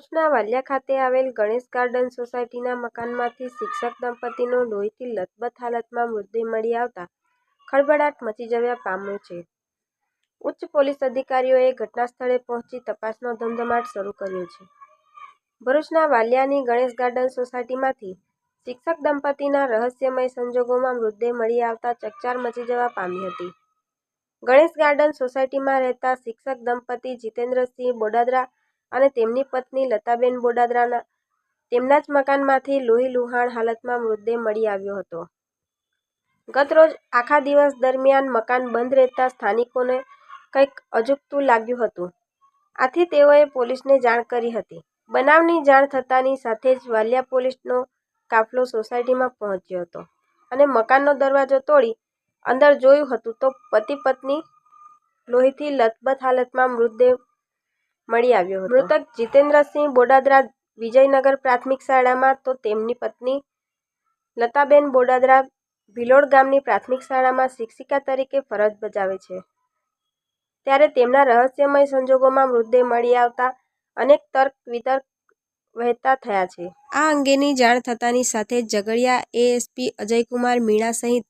ભરૂચના વાલિયા ખાતે આવેલ ગણેશ ગાર્ડન સોસાયટીના મકાનમાંથી શિક્ષક દંપતીનો લોહીથી લથબથ હાલતમાં મૃતદેહ મળી આવતા ખળભળાટ મચી જવા પામ્યો છે. ઉચ્ચ પોલીસ અધિકારીઓએ ઘટના સ્થળે પહોંચી તપાસનો ધમધમાટ શરૂ કર્યો છે. ભરૂચના વાલિયાની ગણેશ ગાર્ડન સોસાયટીમાંથી શિક્ષક દંપતીના રહસ્યમય સંજોગોમાં મૃતદેહ મળી આવતા ચકચાર મચી જવા પામી હતી. ગણેશ ગાર્ડન સોસાયટીમાં રહેતા શિક્ષક દંપતી જીતેન્દ્રસિંહ બોડાદરા અને તેમની પત્ની લતાબેન બોડાદરાના, તેમના જ મકાનમાંથી લોહી લુહાણ હાલતમાં મૃતદેહ મળી આવ્યો હતો. ગતરોજ આખા દિવસ દરમિયાન મકાન બંધ રહેતા સ્થાનિકોને કંઈક અજુગતું લાગ્યું હતું. આથી તેઓએ પોલીસને જાણ કરી હતી. બનાવની જાણ થતાની સાથે જ વાલિયા પોલીસનો કાફલો સોસાયટીમાં પહોંચ્યો હતો અને મકાનનો દરવાજો તોડી અંદર જોયું હતું તો પતિ પત્ની લોહીથી લથબથ હાલતમાં મૃતદેહ મળી આવ્યો હતો. મૃતક જીતેન્દ્રસિંહ બોડાદરા વિજયનગર પ્રાથમિક શાળામાં તો તેમની પત્ની લતાબેન બોડાદરા ભિલોડ ગામની પ્રાથમિક શાળામાં શિક્ષિકા તરીકે ફરજ બજાવે છે. ત્યારે તેમના રહસ્યમય સંજોગોમાં મૃતદેહ મળી આવતા અનેક તર્ક વિતર્ક વહેતા થયા છે. આ અંગેની જાણ થતાની સાથે ઝઘડિયા એએસપી અજયકુમાર મીણા સહિત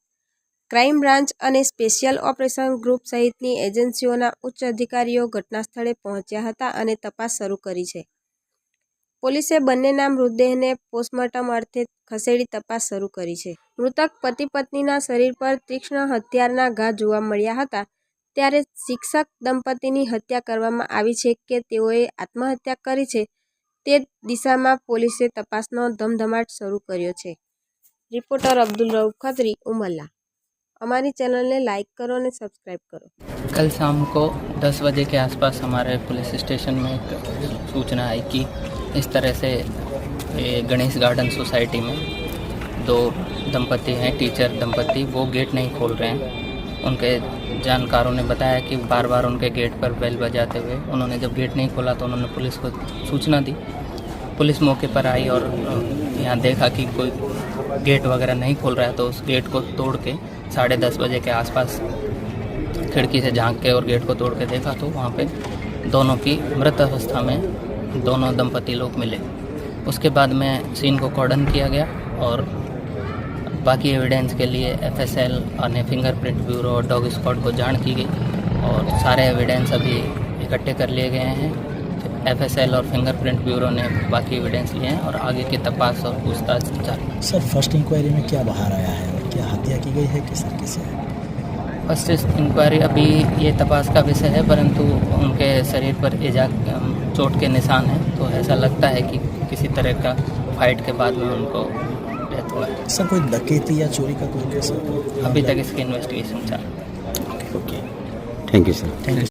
ક્રાઇમ બ્રાન્ચ અને સ્પેશિયલ ઓપરેશન ગ્રુપ સહિતની એજન્સીઓના ઉચ્ચ અધિકારીઓ ઘટનાસ્થળે પહોંચ્યા હતા અને તપાસ શરૂ કરી છે. પોલીસે બંનેના મૃતદેહને પોસ્ટમોર્ટમ અર્થે ખસેડી તપાસ શરૂ કરી છે. મૃતક પતિ પત્નીના શરીર પર તીક્ષ્ણ હથિયારના ઘા જોવા મળ્યા હતા, ત્યારે શિક્ષક દંપતીની હત્યા કરવામાં આવી છે કે તેઓએ આત્મહત્યા કરી છે તે દિશામાં પોલીસે તપાસનો ધમધમાટ શરૂ કર્યો છે. રિપોર્ટર અબ્દુલ રઉફ ખત્રી हमारे चैनल ने लाइक करो और सब्सक्राइब करो। कल शाम को 10 बजे के आसपास हमारे पुलिस स्टेशन में एक सूचना आई कि इस तरह से गणेश गार्डन सोसाइटी में दो दंपति हैं, टीचर दंपति, वो गेट नहीं खोल रहे हैं। उनके जानकारों ने बताया कि बार बार उनके गेट पर बेल बजाते हुए उन्होंने जब गेट नहीं खोला तो उन्होंने पुलिस को सूचना दी। पुलिस मौके पर आई और यहाँ देखा कि कोई गेट वगैरह नहीं खोल रहा है तो उस गेट को तोड़ के साढ़े दस बजे के आसपास खिड़की से झाँक के और गेट को तोड़ के देखा तो वहाँ पे दोनों की मृत अवस्था में दोनों दंपति लोग मिले। उसके बाद में सीन को कॉर्डन किया गया और बाकी एविडेंस के लिए एफ़ एस एफएसएल અને फिंगरप्रिंट ब्यूरो और डॉग स्क्वाड को जान की गई और सारे एविडेंस अभी इकट्ठे कर लिए गए हैं। एफ़ एस एल और फिंगरप्रिंट ब्यूरो ने बाकी एविडेंस लिए हैं और आगे की तपास और पूछताछ सर फ़र्स्ट इंक्वायरी में क्या बाहर आया है? और क्या हत्या की गई है? किस तरीके से? फ़र्स्ट इंक्वायरी अभी ये तपास का विषय है परंतु उनके शरीर पर एजा चोट के निशान हैं तो ऐसा लगता है कि किसी तरह का फाइट के बाद में उनको डेथ हुआ है। सर कोई डकैती या चोरी का कोई अभी तक इसकी इन्वेस्टिगेशन चल okay thank you sir thank you